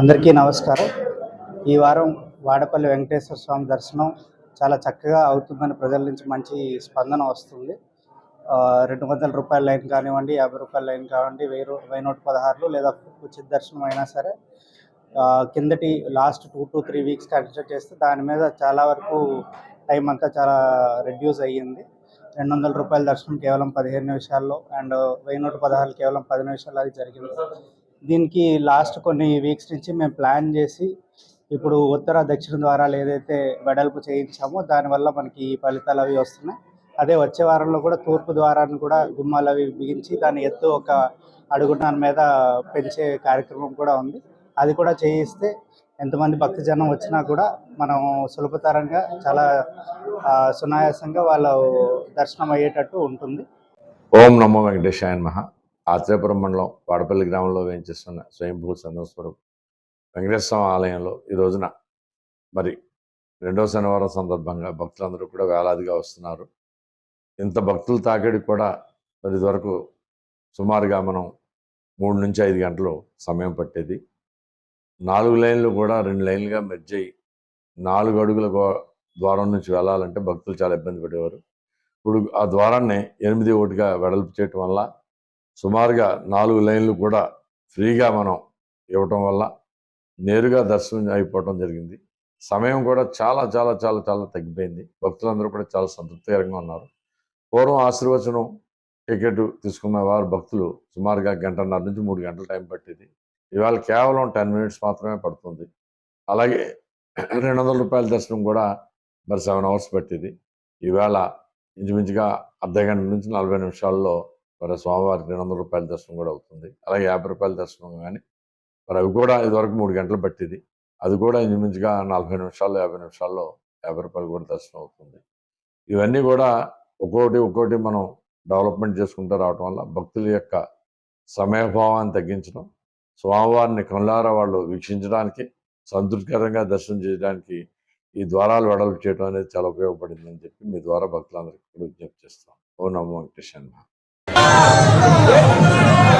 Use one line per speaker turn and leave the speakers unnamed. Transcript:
అందరికీ నమస్కారం. ఈ వారం వాడపల్లి వెంకటేశ్వర స్వామి దర్శనం చాలా చక్కగా అవుతుందని ప్రజల నుంచి మంచి స్పందన వస్తుంది. రెండు వందల రూపాయల లైన్ కానివ్వండి యాభై రూపాయల లైన్ కానివ్వండి వెయ్యి వెయ్యి నూట పదహారులు లేదా ఉచిత దర్శనం అయినా సరే కిందటి last two to three weeks consider చేస్తే దాని మీద చాలా వరకు టైం అంతా చాలా రెడ్యూస్ అయ్యింది. రెండు వందల రూపాయల దర్శనం కేవలం పదిహేను నిమిషాల్లో అండ్ వెయ్యి నూట పదహారు కేవలం పది నిమిషాలు అది జరిగింది. దీనికి లాస్ట్ కొన్ని వీక్స్ నుంచి మేము ప్లాన్ చేసి ఇప్పుడు ఉత్తర దక్షిణ ద్వారాలు ఏదైతే వెడల్పు చేయించామో దానివల్ల మనకి ఈ ఫలితాలు అవి వస్తున్నాయి. అదే వచ్చే వారంలో కూడా తూర్పు ద్వారాన్ని కూడా గుమ్మాలు అవి బిగించి దాని ఎత్తు ఒక అడుగున్నర మీద పెంచే కార్యక్రమం కూడా ఉంది. అది కూడా చేయిస్తే ఎంతమంది భక్తజనం వచ్చినా కూడా మనం సులభతరంగా చాలా సునాయాసంగా వాళ్ళ దర్శనం అయ్యేటట్టు ఉంటుంది.
ఓం నమో వెంకటేశాయన్ మహా ఆత్రేపురం మండలం వాడపల్లి గ్రామంలో వేయించేస్తున్న స్వయంభూ సందర్స్వరం వెంకటేశ్వర ఆలయంలో ఈ రోజున మరి రెండో శనివారం సందర్భంగా భక్తులందరూ కూడా వేలాదిగా వస్తున్నారు. ఇంత భక్తులు తాకిడి కూడా మరి ఇదివరకు సుమారుగా మనం మూడు నుంచి ఐదు గంటలు సమయం పట్టేది. నాలుగు లైన్లు కూడా రెండు లైన్లుగా మెర్జ్ అయ్యి నాలుగు అడుగుల ద్వారం నుంచి వెళ్ళాలంటే భక్తులు చాలా ఇబ్బంది పడేవారు. ఇప్పుడు ఆ ద్వారాన్ని ఎనిమిది ఒకటిగా వెడల్పు చేయటం వల్ల సుమారుగా నాలుగు లైన్లు కూడా ఫ్రీగా మనం ఇవ్వటం వల్ల నేరుగా దర్శనం అయిపోవటం జరిగింది. సమయం కూడా చాలా చాలా చాలా చాలా తగ్గిపోయింది. భక్తులందరూ కూడా చాలా సంతృప్తికరంగా ఉన్నారు. పూర్వం ఆశీర్వచనం టికెట్ తీసుకున్న వారు భక్తులు సుమారుగా గంటన్నర నుంచి మూడు గంటల టైం పట్టేది. ఇవాళ కేవలం టెన్ మినిట్స్ మాత్రమే పడుతుంది. అలాగే రెండు వందల రూపాయల దర్శనం కూడా మరి సెవెన్ అవర్స్ పట్టేది. ఈవేళ ఇంచుమించుగా అర్ధ గంట నుంచి నలభై నిమిషాల్లో మరి స్వామివారికి రెండు వందల రూపాయల దర్శనం కూడా అవుతుంది. అలాగే యాభై రూపాయల దర్శనం కానీ మరి అవి కూడా ఇదివరకు మూడు గంటలు పట్టేది. అది కూడా ఇంచుమించుగా నలభై నిమిషాల్లో యాభై నిమిషాల్లో యాభై రూపాయలు కూడా దర్శనం అవుతుంది. ఇవన్నీ కూడా ఒక్కోటి ఒక్కోటి మనం డెవలప్మెంట్ చేసుకుంటూ రావటం వల్ల భక్తుల యొక్క సమయభావాన్ని తగ్గించడం స్వామివారిని కనులారా వాళ్ళు వీక్షించడానికి సంతృప్తికరంగా దర్శనం చేయడానికి ఈ ద్వారాలు వెడల్పు చేయడం అనేది చాలా ఉపయోగపడిందని చెప్పి మీ ద్వారా భక్తులందరికీ కూడా విజ్ఞప్తి చేస్తాం ఓ నమో వెంకటేశ్వర